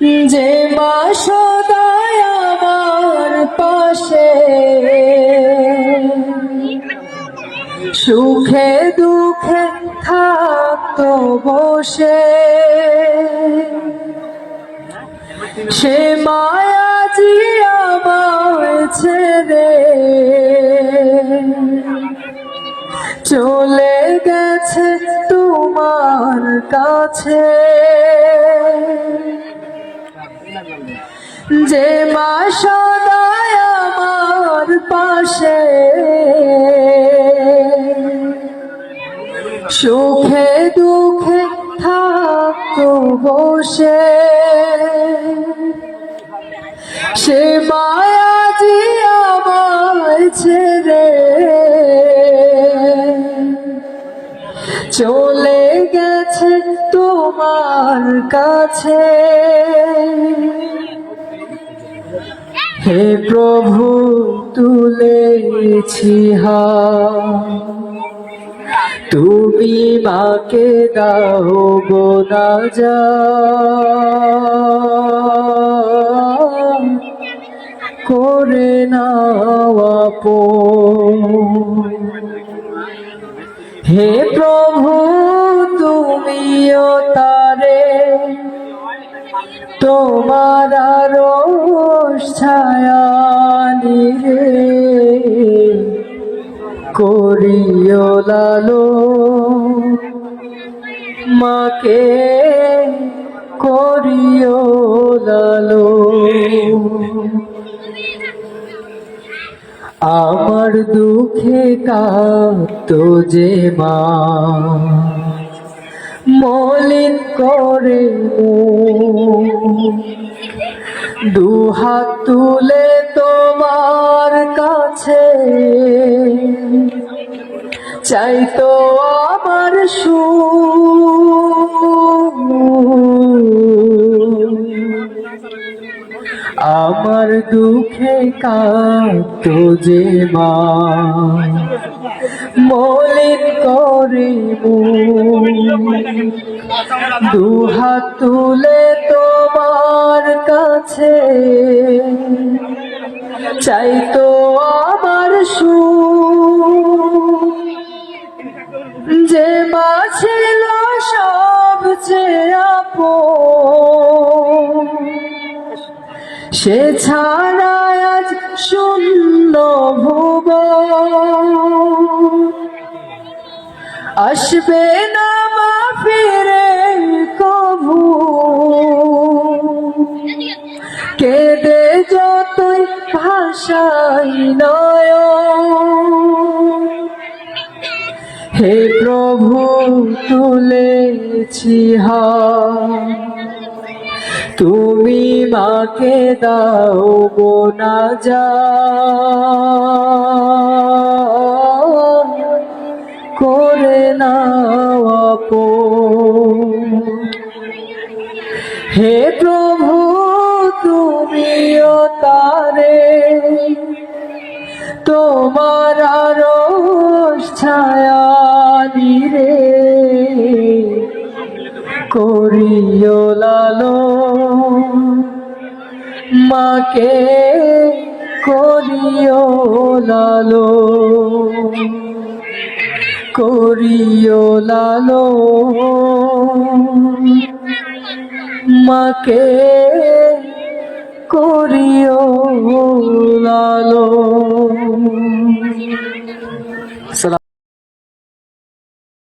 যে মা সদায় আমার পাশে। সুখে দুঃখে থাকতো বসে। সে মায়াজি আমার ছেড়ে চলে গেছে তোমার কাছে। যে মা সদায় আমার পাশে। সুখে দুঃখে থাকতো বসে। সে মায়াজি আমার ছেড়ে চলে গেছে তোমার কাছে। হে প্রভু, তুলেছি হাত। তুমি মাকে দাও গো না যা করে নাও হে প্রভু, তুমিও তারে। তোমার রোষ ছায়া নিরে করিও লালো। মাকে করিও লালো। আমার দুঃখে কাঁদত যে মা মলিন করে দুহাত তুলে তোমার কাছে। চাইতো আমার সু আমার দুঃখে কাঁদত যে মা। মলিন করে দুহাত তুলে তোমার কাছে। চাইতো আমার সু যে মা ছিল সবচেয়ে আপন, সে ছাড়া আজ শূন্য ভুব আসবে না কেঁদে যতই ভাষাই নয় হে প্রভু, তুলেছি তুমি মাকে দাও গো না যা। করে নাও। হে প্রভু তুমিও তারে তোমার রোষ ছায়া রে করিও লালো মাকে করিও লালো করিও লালো মাকে করিও লালো